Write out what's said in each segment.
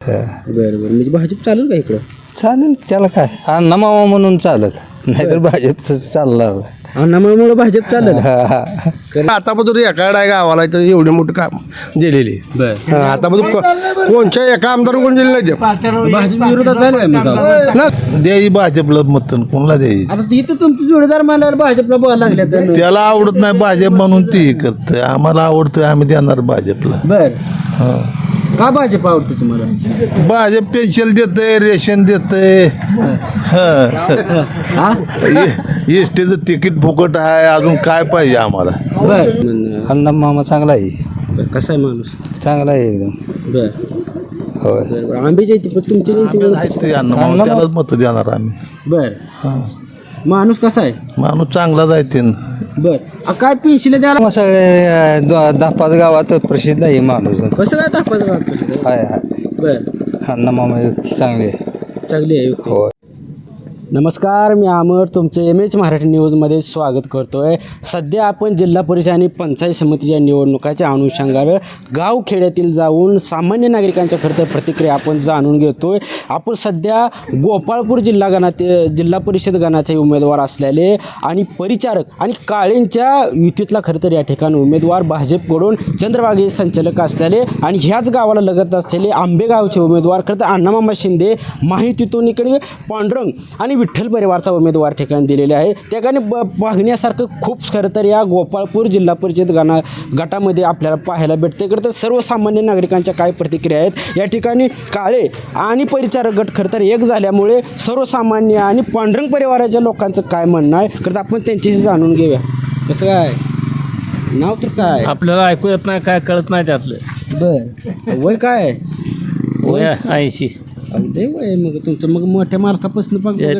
बरं बरं. म्हणजे भाजप चालेल का इकडं? चालेल त्याला काय? अण्णा मामा म्हणून चालत नाहीतर भाजप तसं चाललं अण्णामुळे भाजप चालेल आतापासून एका डाय गावाला तर एवढे मोठे काम दिलेले. बर. आतापासून कोणच्या एका आमदार कोण दिले नाही ते. भाजप विरोधात झालं का मग गाव? ना द्यायची भाजपला मतन कोणाला द्यायची? आता तिथं तुमची जोडीदार मानल्यावर भाजपला बोलायला लागल्या तर? त्याला आवडत नाही भाजप म्हणून ती करतंय. आम्हाला आवडतंय आम्ही देणार भाजपला. बर. हा. का भाजप आवडते तुम्हाला? भाजप पेन्शन देतंय रेशन देतंय. हा. एस टीचं तिकीट फुकट आहे अजून काय पाहिजे आम्हाला? बर. अण्णा मामा चांगला आहे. बरं, कसा आहे माणूस? चांगला आहे एकदम. बर. होय. बर बर. आंबेच्या इथे पण तुमची त्यांची आम्ही आहेत ते अन्न म्हणून त्यालाच मत देणार आम्ही. बर. हा. माणूस कसा आहे? माणूस चांगलाच आहे ते बर. आ, काय पेन्शिल द्यायला सगळे दहा पाच गावात प्रसिद्ध आहे माणूस. कसं काय वाटतं हाय हाय. बर. अण्णा मामा व्यक्ती चांगली आहे. चांगली आहे. होय. नमस्कार मी अमर तुमचे एम एच मराठी न्यूजमध्ये स्वागत करतो आहे सध्या आपण जिल्हा परिषद आणि पंचायत समितीच्या निवडणुकाच्या अनुषंगावर गावखेड्यातील जाऊन सामान्य नागरिकांच्या खरं तर प्रतिक्रिया आपण जाणून घेतो आहे आपण सध्या गोपाळपूर जिल्हा गणाते जिल्हा परिषद गणाचे उमेदवार असलेले आणि परिचारक आणि काळेंच्या युतीतला खरं तर या ठिकाणी उमेदवार भाजपकडून चंद्रबागे संचालक असलेले आणि ह्याच गावाला लगत असलेले आंबेगावचे उमेदवार खरं तर अण्णामामा शिंदे माहितीतून इकडे पांडुरंग आणि विठ्ठल परिवारचा उमेदवार ठिकाणी दिलेले आहे. त्या ठिकाणी ब बघण्यासारखं खूप खरं तर या गोपाळपूर जिल्हा परिषद गणा गटामध्ये आपल्याला पाहायला भेटते. खरं तर सर्वसामान्य नागरिकांच्या काय प्रतिक्रिया आहेत? या ठिकाणी काळे आणि परिचारक गट खरं तर एक झाल्यामुळे सर्वसामान्य आणि पांढरंग परिवाराच्या लोकांचं काय म्हणणं आहे? खरं तर आपण त्यांच्याशी जाणून घेऊया. कसं काय? नाव तर काय? आपल्याला ऐकू येत नाही काय कळत नाही त्यातलं. बर. वय काय? वय ऐंशी. वय मग तुमचं. मग मोठ्या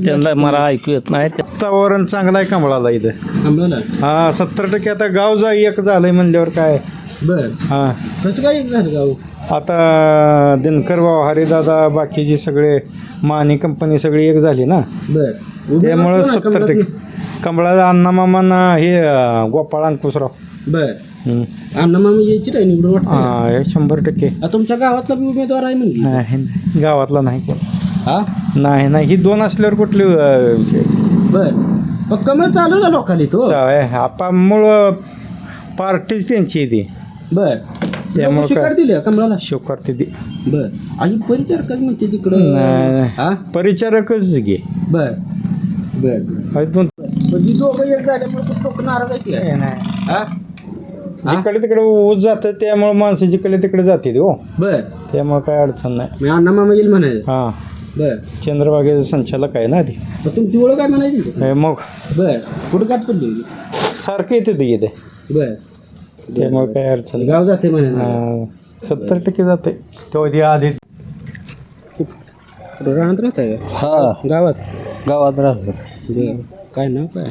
ते त्यांना मला ऐकू येत नाही. ते- वातावरण चांगलं आहे कमळाला इथं? थांबलं हा सत्तर टक्के आता गाव जा एक झालंय म्हणल्यावर काय? बर. हा. कसं काय झालं गाव? आता दिनकर भाऊ हरिदादा बाकीचे सगळे मानी कंपनी सगळी एक झाली ना. बर. त्यामुळं सत्तर टक्के. कमळाचा अण्णा मामांना हे अं, गोपाळ अंकुशराव. बर. अण्णा मामा यायची नाही वाटतं हा, शंभर टक्के. तुमच्या गावातला बी उमेदवार आहे म्हणजे नाही गावातला नाही कोण. हा? नाही नाही ही दोन असल्यावर कुठले अं, विषय. बर. मग कमल चालू ना लोकांनी तो? काय, आपा मूळ पार्टीच त्यांची आहे ती. बर. त्यामुळं शिकार काय? दिले कमळाला? शिवकारती ती बर. आणि परिचारकच म्हणते तिकडं? नाही, नाही. हा? परिचारकच घे. बर. बर म्हणजे दोघं एक झाल्यामुळे तो टोक नाराज आहे की? काय? हा? जिकडे तिकडे ऊस जातं त्यामुळे माणसं जिकडे तिकडे जाते हो. बर. त्यामुळे काय अडचण नाही. मी अण्णा मामा येईल म्हणायचं. हां. बर. चंद्रबागेचं संचालक आहे ना ते मग तुमची ओळख काय म्हणायची हे मग. बर. कुठं काट पडली? सारखं येते ते येते बर. त्यामुळे काय अडचण. गाव जाते म्हणे हां, सत्तर टक्के जाते. तो आधी आधी. कुठं राहत राहत आहे का? हा. गावात? गावात राहतो. बर. काय नाव काय?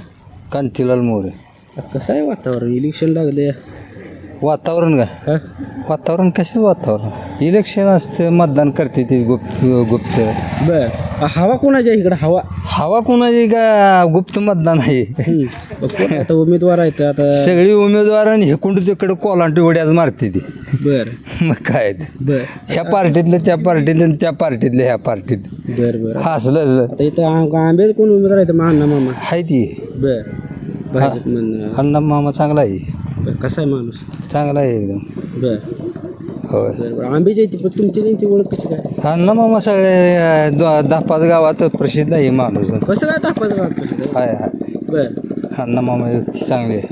कांतीलाल मोरे. कसं आहे वातावरण? इलेक्शन लागले. वातावरण हा? वातावरण कसं वातावरण? इलेक्शन असते मतदान करते ते गुप्त गुप्त. बर. हवा कोणाच्या इकडं? हवा. हवा कोणाची का गुप्त मतदान आहे? कोण? आता उमेदवार आहेत आता सगळी उमेदवार आणि हेकुंड तिकडे कोलांटी उड्याच मारते ती. बर. मग काय ते? बर. ह्या पार्टीतले त्या पार्टीतले आणि त्या पार्टीतले ह्या पार्टीत. बर बर. हसलं आता इथं आम- आंबेच कोण उमेदवार आहेत अण्णा मामा. हाय ती. बर. भाजप म्हणणं. अण्णा मामा चांगला आहे. बर कसा आहे माणूस? चांगला आहे एकदम. बर. होय. बर बर. आंबेच्या इथे पण तुमची त्यांची ओळख कशी काय? अण्णा मामा सगळे अं, द- दहा पाच गावात प्रसिद्ध आहे माणूस. कसं काय दाखवायचं वाटतं हाय हाय. बर. अण्णा मामा व्यक्ती चांगली आहे.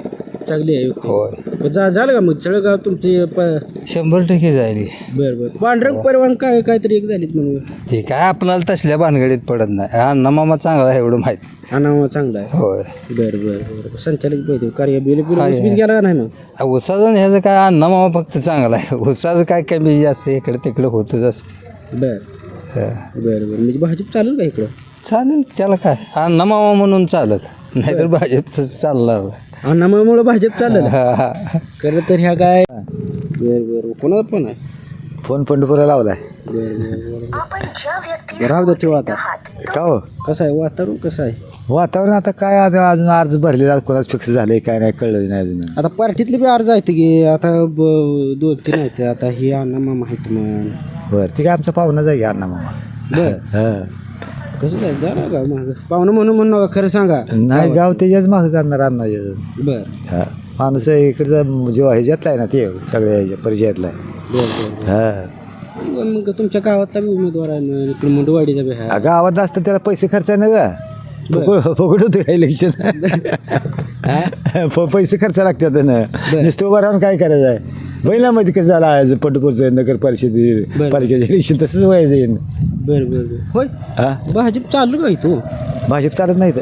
चांगली आहे. होय. जा झालं का मग? सगळं गाव तुमची प- शंभर टक्के जाईल बर बर. पांढरंग परिवहन काय काहीतरी एक झालीत म्हणून? ते काय आपणाला तसल्या भानगडीत पडत नाही. अण्णा मामा चांगला आहे एवढं माहिती. हा नाव चांगला आहे. होय. बर बर बर. संचालक पाहिजे कार्य बिल बिल. वीस बीस गेला का नाही मग? उसाचं आणि ह्याचं काय अण्णा मामा फक्त चांगला आहे. उसाचं काय कमी जास्त इकडे तिकडे होतच असते. बर. हा. बर बर. म्हणजे भाजप चालेल का इकडं? चालेल त्याला काय? अण्णा मामा म्हणून चालत. नाहीतर भाजप तसं चाललं अण्णामुळे भाजप चालेल हा, हा. खरं तर ह्या काय बर बर. कोणाला पण आहे? फोन पंढरपूरला लावलाय. बर बर बर. राहू दे ठेवा आता. का हो? कसं आहे? वातावरण कसं आहे? वातावरण आता काय आता अजून अर्ज भरलेला कोणाच फिक्स झाले काय नाही कळलं नाही अजून. आता पार्टीतले बी अर्ज आहेत की आता ब- दोन तीन आहेत. आता हे अण्णा मामा आहेत मग बरं ती काय आमचा आहे की अण्णा मामा. बर. हां. कसं काय जा ना गाव मागं. पाहुणं म्हणून म्हणून नका खरं सांगा. नाही गाव त्याच्याच मागं जाणार अण्णाच्या बर. हा. माणूस इकडचा जेव्हा ह्याच्यातला आहे ना ते सगळ्या ह्याच्या परिचयातला आहे. बर बर हा. मग तुमच्या गावातला बी उमेदवार आहे ना इकडे मुंडवाडीचा बी आहे. गावात असतं त्याला पैसे खर्च आहे ना ग. फुकट होतं का इलेक्शन. पैसे खर्च लागतात ना. नुसतं उभं राहून काय करायचं आहे? बैलामध्ये कसं झालं आहे पंढरपूरचं नगर परिषदे बरं. पालिकेचं इलेक्शन तसंच व्हायचं आहे. ना. बर बर बर. होय. हा? भाजप चालू का इथं? भाजप चालत नाही तर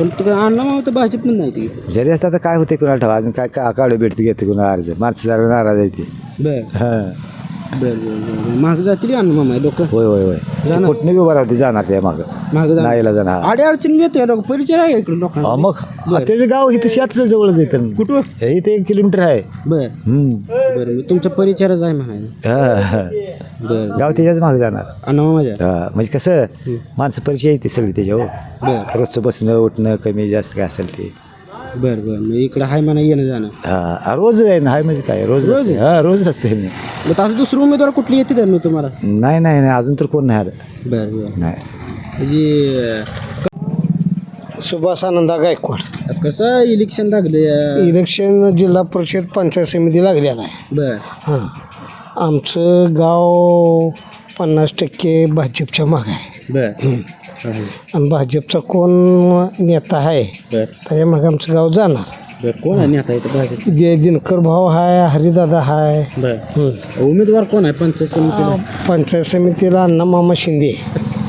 पण अण्णा मामा तर भाजप पण नाही ती जरी असतं तर काय होते कुणाला ठेवा? अजून काय काय काढू भेटते घेते कुणा अर्ज? माणसं जरा नाराज आहे ते. बर. हां. बर बर बर माग जातील अण्णा मामा लोक? होय होय होय. जाणार. कुठने बी उभं राहते जाणार त्या मागं. माग नाहीला जाणार आडे अडचणी येते लोक. परिचय आहे इकडे हा, लोकांना मग त्याचं गाव इथं शेतचं जवळच येतं कुठं? हे इथे एक किलोमीटर आहे. बर. हम्म. बर मी तुमच्या परिचयच आहे म्हणायचं. हा. बर. गाव त्याच्याच मागे जाणार. मामाच्या हा, म्हणजे कसं? माणसं परिचय येते सगळी त्याच्यावर. बर. रोजचं बसणं उठणं कमी जास्त काय असेल ते. बर बर. मग इकडे हाय म्हणा येणं जाणं. हा रोज आहे ना हाय म्हणजे काय? रोज रोज असते. हा रोज असते मी. मग तसं दुसरं उमेदवार कुठली येते मी तुम्हाला? नाही नाही नाही अजून तर कोण नाही आलं. बर बर. नाही. म्हणजे सुभाष आनंदा गायकवाड. अं, कसं इलेक्शन लागलं या? इलेक्शन जिल्हा परिषद पंचायत समिती लागलेला आहे बर. हां. आमचं गाव पन्नास टक्के भाजपच्या मागे आहे. बर. आणि भाजपचा कोण नेता आहे बर. त्याच्यामागे आमचं गाव जाणार. बर कोण आहे नेता इथं भाजप? दे दिनकर भाऊ आहे हरिदादा आहे बर. हं. उमेदवार कोण आहे पंचायत समितीला? पंचायत समितीला अण्णा मामा शिंदे.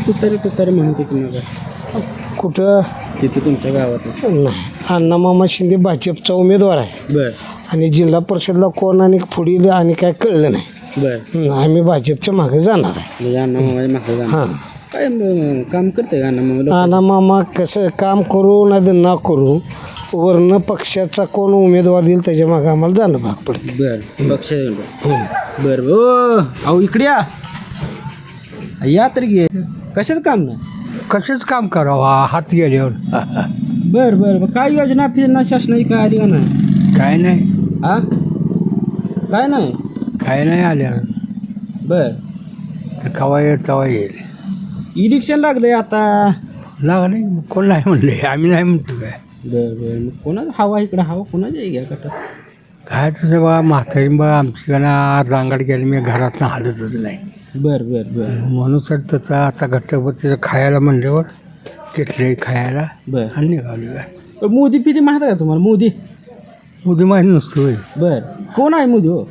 तुतारी तुतारी म्हणते की मग कुठं? तिथे तुमच्या गावात नाही अण्णा मामा शिंदे भाजपचा उमेदवार आहे. बर. आणि जिल्हा परिषदला कोण आणि पुढील आणि काय कळलं नाही. बर. हं, आम्ही भाजपच्या मागे जाणार आहे. म्हणजे अण्णा मागं जाणार. हां. काय मग काम करते का? अण्णा मामा कसं काम करू ना ना करू वरनं पक्षाचा कोण उमेदवार देईल त्याच्यामागे आम्हाला जाणं भाग पडते. बर पक्ष बर बर. ओ अहो इकडे या. या तरी घे. कशाचं काम नाही? कसंच काम करावं? हात गेल्यावर. बर बर बर. काय योजना फिरणा शासनाची काय आली का नाही? काय नाही. हा? काय नाही? काय नाही आल्या. बर. तर कवा येत तवा येईल. इलेक्शन लागलंय आता. लागले कोण नाही म्हणले? आम्ही नाही म्हणतो काय? बर बर. मग कोणाचं हवा इकडं? हवा कोणाच्या घ्या कटा काय तुझं बा म्हातारी बा आमची का ना रांगड गेली मी घरात हालतच नाही. बर बर बर. म्हणून तर त्याचा आता घट्टभर तिथं खायला म्हणल्यावर घेतले खायला बर. आणि निघालो काय? पण मोदी पिदी माहीत आहे का तुम्हाला? मोदी. उद्या माहीत नसतो होय. बर. कोण आहे मोदी हो?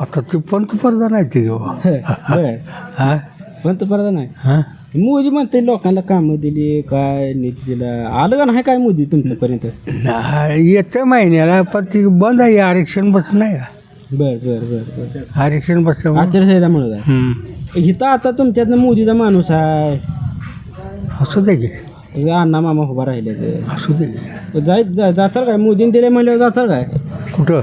आता ते पंतप्रधान आहे ते बाबा बर. हा? पंतप्रधान आहे. हा? मोदी म्हणते लोकांना कामं दिली काय नीट दिला. आलं का नाही काय मोदी तुमच्यापर्यंत? नाही, येतं महिन्याला पण ती बंद आहे आरक्षण बस नाही का बर बर बर बर. आरक्षण बसल्यामुळे आचारसंहितामुळे काय हम्म. इथं आता तुमच्यातनं मोदीचा माणूस आहे. असू दे की. अण्णा मामा उभा राहिले ते. असू दे की. जाय जा- काय? मोदीने दिले म्हणल्यावर जातात काय? कुठं?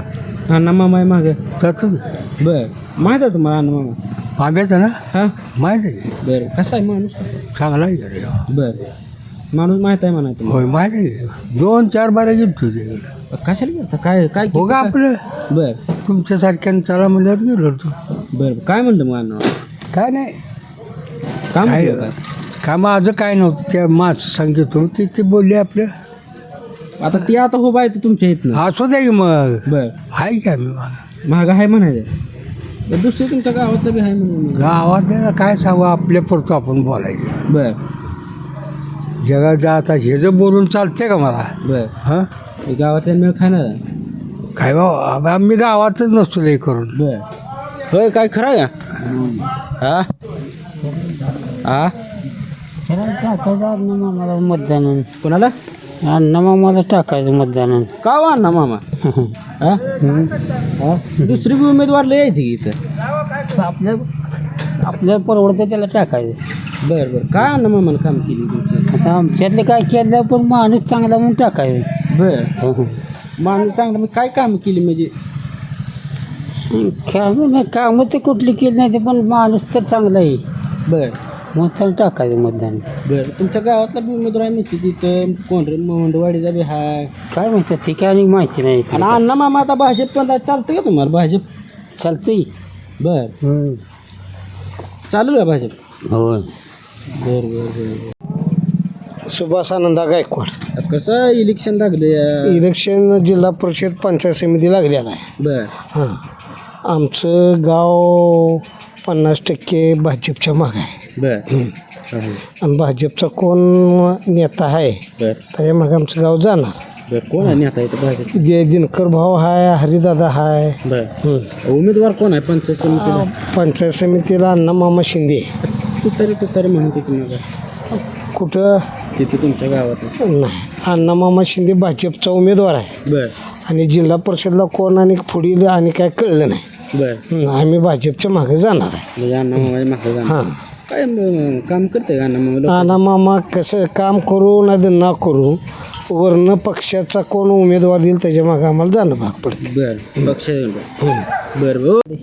अण्णा मामा आहे मागे. जातो की. बर. माहीत आहे तुम्हाला अण्णा मामा? आंब्याचं ना? हा? माहीत आहे. बर. कसा आहे माणूस? चांगला आहे रे. हो. बर. माणूस माहीत आहे म्हणा तुम्हाला होय माहीत आहे. दोन चार बारा गेलो तुझे कशाला गेलता काय काय हो का? आपलं. बर. तुमच्यासारख्यानं चला म्हणल्यावर गेलो तू बर. काय म्हणलं मग अण्णा? काय नाही. काय काय म्हणलं काय काय माझं काय नव्हतं. त्या माझं सांगितलं ते ते बोलले आपलं. आता ती आता उभा आहे तुमच्या इथनं. असू दे की मग. बर. आहे की आम्ही मागं. महाग आहे म्हणायचं. दुसरं तुमच्या गावातलं बी आहे म्हणून. काय सांगू आपल्या पुरतो आपण बोलायचं. बर. जगात आता हे जर बोलून चालते का मला? बर. हां? हे गावातल्या मिळ खाणार काय बा आम्ही गावातच नसतो लई करून. बर. होय काय खरं आहे का? हा? हा? मामाला मतदान कोणाला? अण्णा मामाला टाकायचं मतदान का हो अण्णा मामा? हा? हा? दुसरी बी उमेदवार लय येते की इथं. आपल्या आपल्याला परवडतं त्याला टाकायचं. बर बर. काय अण्णा मामानं काम केली तुमची? आता आमच्यातले काय केलं पण माणूस चांगला म्हणून टाकायचं. बर. माणूस चांगलं मग काय काम केली म्हणजे? कामं नाही कामं तर कुठली केली नाही ते पण माणूस तर चांगला आहे. बर. मग त्याला टाकायचं मतदान. बर तुमच्या गावातला बी उमेदवार आहे म्हणते तिथं कोण रे मोंडवाडीचा बी हाय. काय म्हणतात ते काय आणि माहिती नाही आणि अण्णा मामा आता भाजप पण चालतं का तुम्हाला भाजप? चालतंय. बर. चालू आहे भाजप? होय. बर बर बर सुभाष आनंदा गायकवाड. कसं इलेक्शन लागले इलेक्शन जिल्हा परिषद पंचायत समिती लागलेला आहे. बर. हां. आमचं गाव पन्नास टक्के भाजपच्या मागं आहे. बर. आणि भाजपचा कोण नेता आहे बर. त्याच्यामागे आमचं गाव जाणार. बर कोण आहे नेता इथं भाजप? दे दिनकर भाऊ आहे हरिदादा आहे बर. हं. उमेदवार कोण आहे पंचायत समितीला? पंचायत समितीला अण्णा मामा शिंदे. तुतारी तुतारी म्हणते कुठं? तिथे तुमच्या गावात नाही. अण्णा मामा शिंदे भाजपचा उमेदवार आहे. बर. आणि जिल्हा परिषदला कोण आणि पुढील आणि काय कळलं नाही. बर. हं, आम्ही भाजपच्या मागे जाणार आहे. म्हणजे अण्णा मामा मागं जाणार. हां. काय मग काम करते का मामा अण्णा मामा कसं काम करू नाही ना करू वरनं पक्षाचा कोण उमेदवार देईल त्याच्यामागे आम्हाला जाणं भाग पडते बर पक्ष बर बर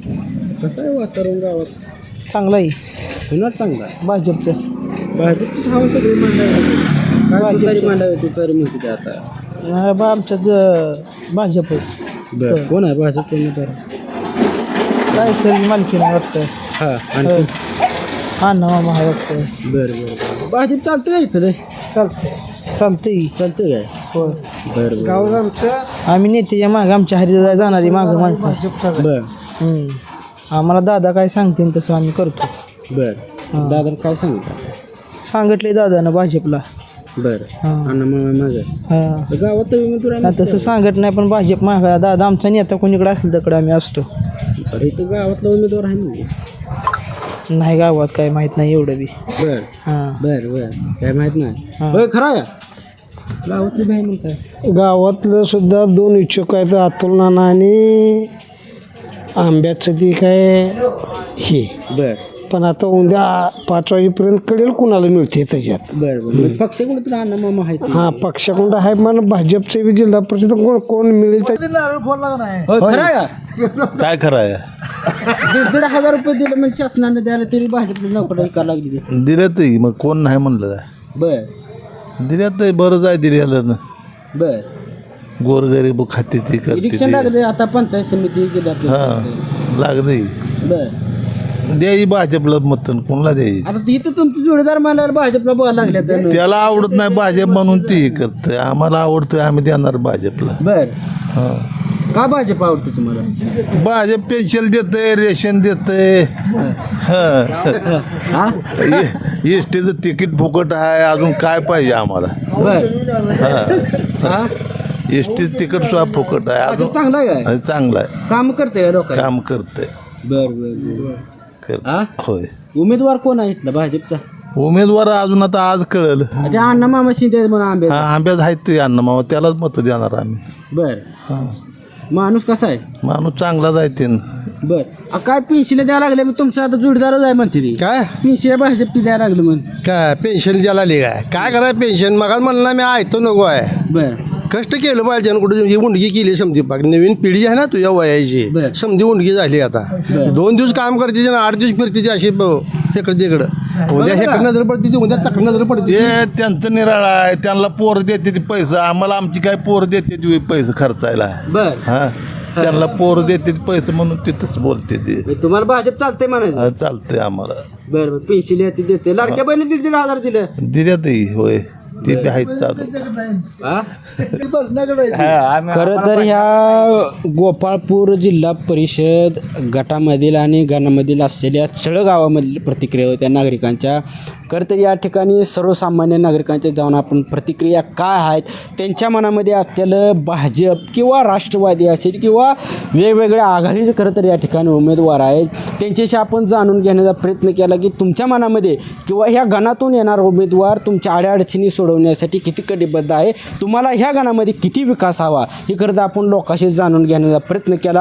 कसं आहे वातावरण गावात चांगला आहे पुन्हा चांगला. भाजपचं भाजपची हवा सगळी मांडावी काय तुतारी मांडावी तुतारी म्हणते ते आता बा आमच्यात भाजप बर कोण आहे भाजपचे उमेदवार काय सर मालकीने वाटतं हा आणखी हा वाटतं बर बर बर. भाजप चालतं इथं रे चालतंय. चालतंय चालतं काय? हो बर बर आमचं आम्ही नेत्याच्या मागं आमच्या हरिदादा जाणारी मागं माणसं बर. हम्म. आम्हाला दादा काय सांगतील तसं आम्ही करतो. बर. दादा काय सांगता? सांगितले दादानं भाजपला. बर. हां. मामा माझं हां. तर गावात नाही तसं सांगत नाही पण भाजप मागा दादा आमचा नेता कोणीकडे असेल तिकडे आम्ही असतो. अरे इथं गावातला उमेदवार आहे म्हणजे नाही गावात काय माहीत नाही एवढं बी. बर. हां. बर बर. काय माहीत नाही. हां. होय खरं आहे. गावातली बाई म्हणताय. गावातलं सुद्धा दोन इच्छुक आहेत अतुल नाना आणि आंब्याचं ती काय हे. बर. पण आता उद्या पाच वाजेपर्यंत कळेल कुणाला मिळते त्याच्यात. बर बर. मग पक्ष कुठं तर अण्णा मामा आहेत. हा पक्षाकडून आहे पण भाजपचे बी जिल्हा परिषद कोण कोण मिळेल ते होय खरं आहे? काय खरं आहे? दीड दीड हजार रुपये दिले म्हणजे शासनाने द्यायला तरी भाजपला नोकरी करायला लागली? ती. दिल्यातही मग कोण नाही म्हणलं. काय बर दिल्यात आहे दिल्याला बर. गोरगरीब खाते ती करते इलेक्शन ती. लागले आता पंचायत समिती जिल्ह्यात हां लागलंय बर. द्यायची भाजपला मतन कोणाला द्यायची? आता तिथं तुमचे जोडीदार मानायला भाजपला बोलायला लागले तर. त्याला आवडत नाही भाजप म्हणून ती करतंय. आम्हाला आवडतंय आम्ही देणार भाजपला. बर. हां. का भाजप आवडते तुम्हाला? भाजप पेन्शन देतंय रेशन देतंय. हां. हा? एस टीचं तिकीट फुकट आहे अजून काय पाहिजे आम्हाला? बर. हां. हा? एस टी तिकीट सुद्धा फुकट आहे अजून चांगला आहे काय? चांगलं आहे. काम करते लोक काम करतंय. बर करत हा? होय. उमेदवार कोण आहे इथला भाजपचा? उमेदवार अजून आता आज कळल. ते अण्णा मामा शिंदे म्हणून आंबे हा आंब्यात आहेत ते मामा त्यालाच मत देणार आम्ही. बर. माणूस कसा आहे? माणूस चांगलाच आहे ते. बर. अ, काय पेन्शन द्यायला लागले मग तुमचा आता जोडीदारच आहे म्हणते ती. काय? पेन्शन भाजप द्यायला लागलं म्हण. काय? पेन्शन द्यायला आली काय? काय करायचं पेन्शन मग म्हणलं मी ऐकतो नको आहे. बर. कष्ट केलं पाहिजे कुठे ही उंडगी केली समधी पाक. नवीन पिढी आहे ना तुझ्या वयाची. समधी उंडगी झाली आता. दोन दिवस काम करते आणि आठ दिवस फिरते ती अशी इकडं तिकडं. उद्या हेकडं नजर पडते ती उद्या तकडं नजर पडते ते. त्यांचं निराळा आहे. त्यांना पोरं देते ती पैसा. आम्हाला आमची काय पोरं देते ती पैसे खर्चायला? बर. हा? त्यांना पोरं देते ती पैसे म्हणून तिथंच बोलते ते. तुम्हाला भाजप चालतंय म्हणायचं. हा, चालतंय आम्हाला. बर येते देते. लाडक्या बहिणी दीड दीड हजार दिलं दिल्यातही होय. ते बी आहेत चालू. हा? खरं तर ह्या गोपाळपूर जिल्हा परिषद गटामधील आणि गणामधील असलेल्या चळ गावामधील प्रतिक्रिया होत्या नागरिकांच्या. खरं तर या ठिकाणी सर्वसामान्य नागरिकांच्या जाऊन आपण प्रतिक्रिया काय आहेत? त्यांच्या मनामध्ये असलेलं भाजप किंवा राष्ट्रवादी असेल किंवा वेगवेगळ्या आघाडीचे खरं तर या ठिकाणी उमेदवार आहेत. त्यांच्याशी आपण जाणून घेण्याचा प्रयत्न केला की तुमच्या मनामध्ये किंवा ह्या गणातून येणारा उमेदवार तुमच्या अडचणी घडवण्यासाठी किती कटिबद्ध आहे? तुम्हाला ह्या गणामध्ये किती विकास हवा? हे करता आपण लोकांशी जाणून घेण्याचा प्रयत्न केला.